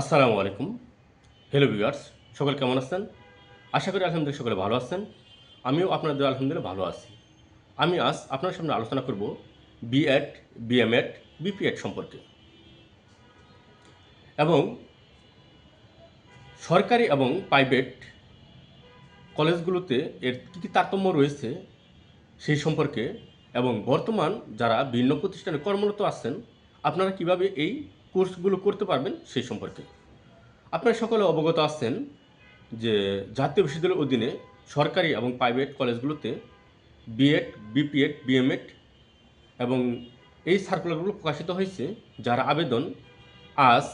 আসসালামু আলাইকুম। Hello viewers সকলে কেমন আছেন? আশা করি আলহামদুলিল্লাহ সকলে ভালো আছেন। আমিও আপনাদের আলহামদুলিল্লাহ ভালো আছি। আমি আজ আপনার সামনে আলোচনা করব বিএড বিএমএড বিপিএড সম্পর্কে। এবং সরকারি এবং প্রাইভেট কলেজগুলোতে এর কী কী তারতম্য রয়েছে সেই সম্পর্কে এবং বর্তমান যারা ভিন্ন প্রতিষ্ঠানে কর্মরত আছেন, আপনারা কীভাবে এই কোর্সগুলো করতে পারবেন সেই সম্পর্কে। আপনারা সকলে অবগত আছেন যে জাতীয় বিশ্ববিদ্যালয়ের অধীনে সরকারি এবং প্রাইভেট কলেজগুলোতে বিএড বিপিএড বিএমএড এবং এই সার্কুলারগুলো প্রকাশিত হয়েছে, যার আবেদন আজ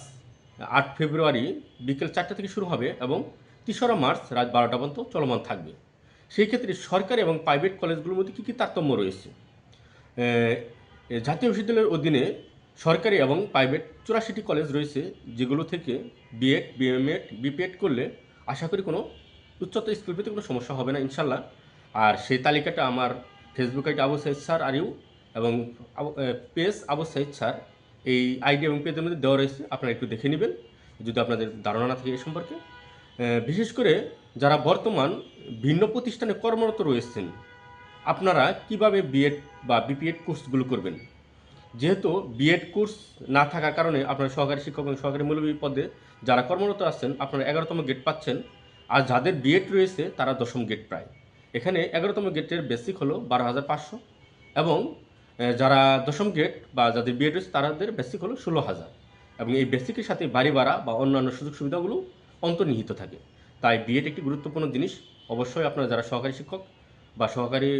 আট ফেব্রুয়ারি বিকেল চারটা থেকে শুরু হবে এবং তেসরা মার্চ রাত বারোটা পর্যন্ত চলমান থাকবে। সেই ক্ষেত্রে সরকারি এবং প্রাইভেট কলেজগুলোর মধ্যে কী কী তারতম্য রয়েছে? জাতীয় বিশ্ববিদ্যালয়ের অধীনে সরকারি এবং প্রাইভেট চুরাশিটি কলেজ রয়েছে যেগুলো থেকে বিএড বিএমএড বিপিএড করলে আশা করি কোনো উচ্চতর স্কুল পেতে কোনো সমস্যা হবে না ইনশাল্লাহ আর সেই তালিকাটা আমার Facebook ID Abu Saeed sir আর ইউ এবং পেজ আবু সাইদ স্যার, এই আইডি এবং পেজের মধ্যে দেওয়া রয়েছে, আপনারা একটু দেখে নেবেন, যদি আপনাদের ধারণা না থাকে এ সম্পর্কে। বিশেষ করে যারা বর্তমান ভিন্ন প্রতিষ্ঠানে কর্মরত রয়েছেন, আপনারা কীভাবে বিএড বা বিপিএড কোর্সগুলো করবেন? যেহেতু বিএড কোর্স না থাকার কারণে আপনারা সহকারী শিক্ষক এবং সহকারী মৌলবী পদে যারা কর্মরত আছেন, আপনারা এগারোতম গেট পাচ্ছেন। আর যাদের বিএড রয়েছে, তারা দশম গেট প্রায়। এখানে এগারোতম গেটের বেসিক হলো বারো হাজার পাঁচশো এবং যারা দশম গেট বা যাদের বিএড রয়েছে, তাদের বেসিক হলো ষোলো হাজার। এবং এই বেসিকের সাথে বাড়ি ভাড়া বা অন্যান্য সুযোগ সুবিধাগুলো অন্তর্নিহিত থাকে। তাই বিএড একটি গুরুত্বপূর্ণ জিনিস। অবশ্যই আপনারা যারা সহকারী শিক্ষক বা সহকারী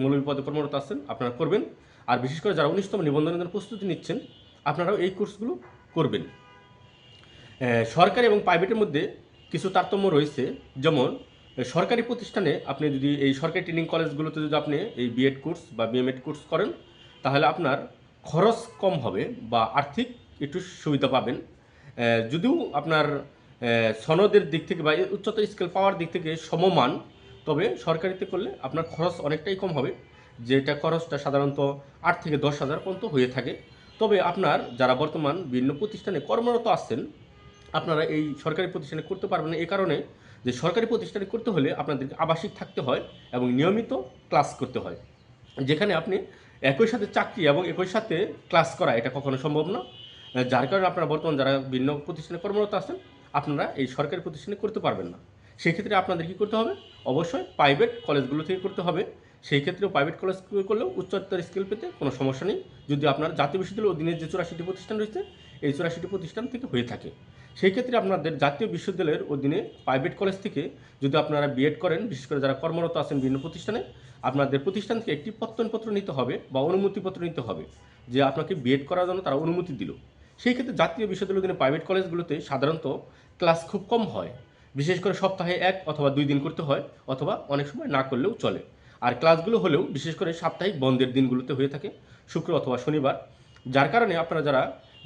মৌলবী পদে কর্মরত আছেন, আপনারা করবেন। আর বিশেষ করে যারা উনিশতম নিবন্ধনের জন্য প্রস্তুতি নিচ্ছেন, আপনারাও এই কোর্সগুলো করবেন। সরকারি এবং প্রাইভেটের মধ্যে কিছু তারতম্য রয়েছে, যেমন সরকারি প্রতিষ্ঠানে আপনি যদি এই সরকারি ট্রেনিং কলেজগুলোতে যদি আপনি এই বিএড কোর্স বা বিএমএড কোর্স করেন, তাহলে আপনার খরচ কম হবে বা আর্থিক একটু সুবিধা পাবেন। যদিও আপনার সনদের দিক থেকে বা উচ্চতর স্কেল পাওয়ার দিক থেকে সমমান, তবে সরকারিতে করলে আপনার খরচ অনেকটাই কম হবে। যেটা খরচটা সাধারণত আট থেকে দশ হাজার পর্যন্ত হয়ে থাকে। তবে আপনার যারা বর্তমান বিভিন্ন প্রতিষ্ঠানে কর্মরত আছেন, আপনারা এই সরকারি প্রতিষ্ঠানে করতে পারবেন এই কারণে যে সরকারি প্রতিষ্ঠানে করতে হলে আপনাদেরকে আবাসিক থাকতে হয় এবং নিয়মিত ক্লাস করতে হয়। যেখানে আপনি একই সাথে চাকরি এবং একই সাথে ক্লাস করা, এটা কখনো সম্ভব না। যার কারণে আপনারা বর্তমান যারা ভিন্ন প্রতিষ্ঠানে কর্মরত আছেন, আপনারা এই সরকারি প্রতিষ্ঠানে করতে পারবেন না। সেই ক্ষেত্রে আপনাদের কী করতে হবে? অবশ্যই প্রাইভেট কলেজগুলো থেকে করতে হবে। সেই ক্ষেত্রেও প্রাইভেট কলেজ করলেও উচ্চতর স্কিল পেতে কোনো সমস্যা নেই। যদি আপনার জাতীয় বিশ্ববিদ্যালয়ের অধীনে যে চুরাশিটি প্রতিষ্ঠান রয়েছে, এই চুরাশিটি প্রতিষ্ঠান থেকে হয়ে থাকে। সেই ক্ষেত্রে আপনাদের জাতীয় বিশ্ববিদ্যালয়ের অধীনে প্রাইভেট কলেজ থেকে যদি আপনারা বিএড করেন, বিশেষ করে যারা কর্মরত আছেন বিভিন্ন প্রতিষ্ঠানে, আপনাদের প্রতিষ্ঠান থেকে একটি প্রত্যয়নপত্র নিতে হবে বা অনুমতিপত্র নিতে হবে যে আপনাকে বিএড করার জন্য তারা অনুমতি দিল। সেই ক্ষেত্রে জাতীয় বিশ্ববিদ্যালয়ের অধীনে প্রাইভেট কলেজগুলোতে সাধারণত ক্লাস খুব কম হয়। বিশেষ করে সপ্তাহে এক অথবা দুই দিন করতে হয়, অথবা অনেক সময় না করলেও চলে। আর ক্লাসগুলো হলেও, বিশেষ করে সাপ্তাহিক বন্ধের দিনগুলোতে হয়ে থাকে, শুক্র অথবা শনিবার। যার কারণে আপনারা যারা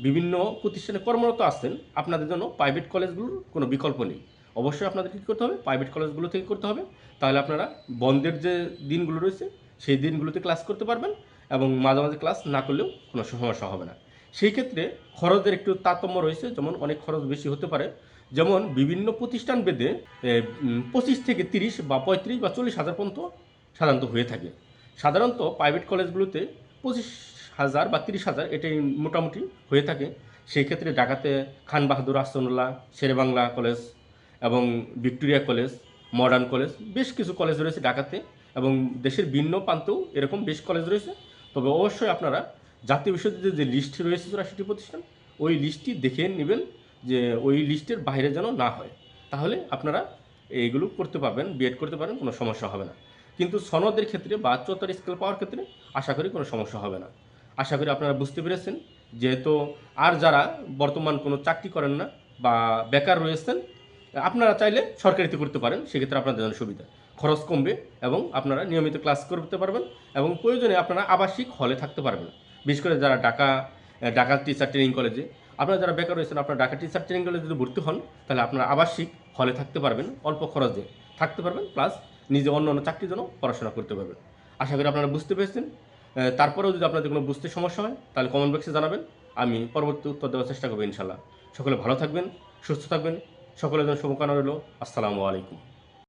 বিভিন্ন প্রতিষ্ঠানে কর্মরত আছেন, আপনাদের জন্য প্রাইভেট কলেজগুলোর কোনো বিকল্প নেই। অবশ্যই আপনাদের কী করতে হবে? প্রাইভেট কলেজগুলো থেকে করতে হবে। তাহলে আপনারা বন্ধের যে দিনগুলো রয়েছে, সেই দিনগুলোতে ক্লাস করতে পারবেন এবং মাঝে মাঝে ক্লাস না করলেও কোনো সমস্যা হবে না। সেই ক্ষেত্রে খরচের একটু তারতম্য রয়েছে, যেমন অনেক খরচ বেশি হতে পারে। যেমন বিভিন্ন প্রতিষ্ঠান বেদে পঁচিশ থেকে তিরিশ বা পঁয়ত্রিশ বা চল্লিশ হাজার পর্যন্ত সাধারণত হয়ে থাকে। সাধারণত প্রাইভেট কলেজগুলোতে পঁচিশ হাজার বা তিরিশ হাজার এটাই মোটামুটি হয়ে থাকে। সেই ক্ষেত্রে ঢাকাতে খান বাহাদুর আহসানুল্লাহ শেরেবাংলা কলেজ এবং ভিক্টোরিয়া কলেজ মডার্ন কলেজ বেশ কিছু কলেজ রয়েছে ঢাকাতে এবং দেশের ভিন্ন প্রান্তেও এরকম বেশ কলেজ রয়েছে। তবে অবশ্যই আপনারা জাতীয় বিশ্ববিদ্যালয়ের যে লিস্ট রয়েছে চুরাশিটি প্রতিষ্ঠান, ওই লিস্টটি দেখে নেবেন যে ওই লিস্টের বাইরে যেন না হয়। তাহলে আপনারা এইগুলো করতে পারবেন বিএড করতে পারেন কোনো সমস্যা হবে না। কিন্তু সনদের ক্ষেত্রে বা চৌত্তর স্কেল পাওয়ার ক্ষেত্রে আশা করি কোনো সমস্যা হবে না। আশা করি আপনারা বুঝতে পেরেছেন, যেহেতু আর যারা বর্তমান কোনো চাকরি করেন না বা বেকার রয়েছেন, আপনারা চাইলে সরকারিতে করতে পারেন, সেক্ষেত্রে আপনাদের জন্য সুবিধা। খরচ কমবে এবং আপনারা নিয়মিত ক্লাস করতে পারবেন এবং প্রয়োজনে আপনারা আবাসিক হলে থাকতে পারবেন। বিশেষ করে যারা ঢাকা ঢাকা টিচার ট্রেনিং কলেজে, আপনারা যারা বেকার রয়েছেন, আপনারা ঢাকা টিচার ট্রেনিং কলেজে যদি ভর্তি হন, তাহলে আপনারা আবাসিক হলে থাকতে পারবেন, অল্প খরচে থাকতে পারবেন, প্লাস নিজে অন্য অন্য চাকরির জন্য পড়াশোনা করতে পারবেন। আশা করি আপনারা বুঝতে পেরেছেন। তারপরেও যদি আপনাদের কোনো বুঝতে সমস্যা হয়, তাহলে কমেন্ট বক্সে জানাবেন। আমি পরবর্তী উত্তর দেওয়ার চেষ্টা করব ইনশাল্লাহ। সকলে ভালো থাকবেন, সুস্থ থাকবেন। সকলের জন্য শুভকামনা রইল। আসসালামু আলাইকুম।